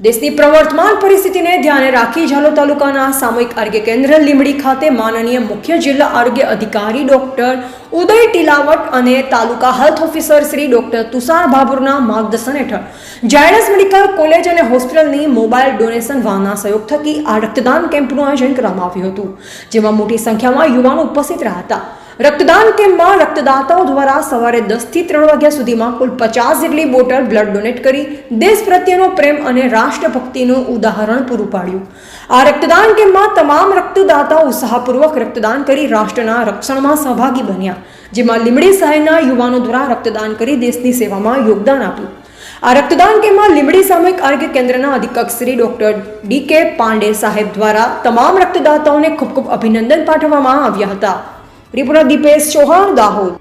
દેશની પ્રવર્તમાન પરિસ્થિતિને ધ્યાને રાખી ઝાલોદ તાલુકાના સામૂહિક આરોગ્ય કેન્દ્ર લીંબડી ખાતે માનનીય મુખ્ય જિલ્લા આરોગ્ય અધિકારી ડોક્ટર ઉદય ટીલાવટ અને taluka health officer Shri doctor Tushar ભાભુરના માર્ગદર્શન હેઠળ જાયડસ મેડિકલ કોલેજ અને હોસ્પિટલની મોબાઈલ ડોનેશન વાહના સહયોગ થકી આ રક્તદાન કેમ્પનું આયોજન કરવામાં આવ્યું હતું, જેમાં મોટી સંખ્યામાં યુવાનો ઉપસ્થિત રહ્યા હતા. રક્તદાન કેમ્પમાં રક્તદાતાઓ દ્વારા સવારે દસથી ત્રણ વાગ્યા સુધીમાં કુલ પચાસ જેટલી બોટલ બ્લડ ડોનેટ કરી દેશ પ્રત્યેનો પ્રેમ અને રાષ્ટ્રભક્તિનું ઉદાહરણ પૂરું પાડ્યું. આ રક્તદાન કેમ્પમાં તમામ રક્તદાતાઓ ઉત્સાહપૂર્વક રક્તદાન કરી રાષ્ટ્રના રક્ષણમાં સહભાગી બન્યા, જેમાં લીમડી શહેરના યુવાનો દ્વારા રક્તદાન કરી દેશની સેવામાં યોગદાન આપ્યું. આ રક્તદાન કેમ્પમાં લીંબડી સામૂહિક આરોગ્ય કેન્દ્રના અધિક્ષક શ્રી ડોક્ટર ડી કે પાંડે સાહેબ દ્વારા તમામ રક્તદાતાઓને ખૂબ ખૂબ અભિનંદન પાઠવવામાં આવ્યા હતા. ত্রিপুরা দ্বীপেশ চৌহান দাহোদ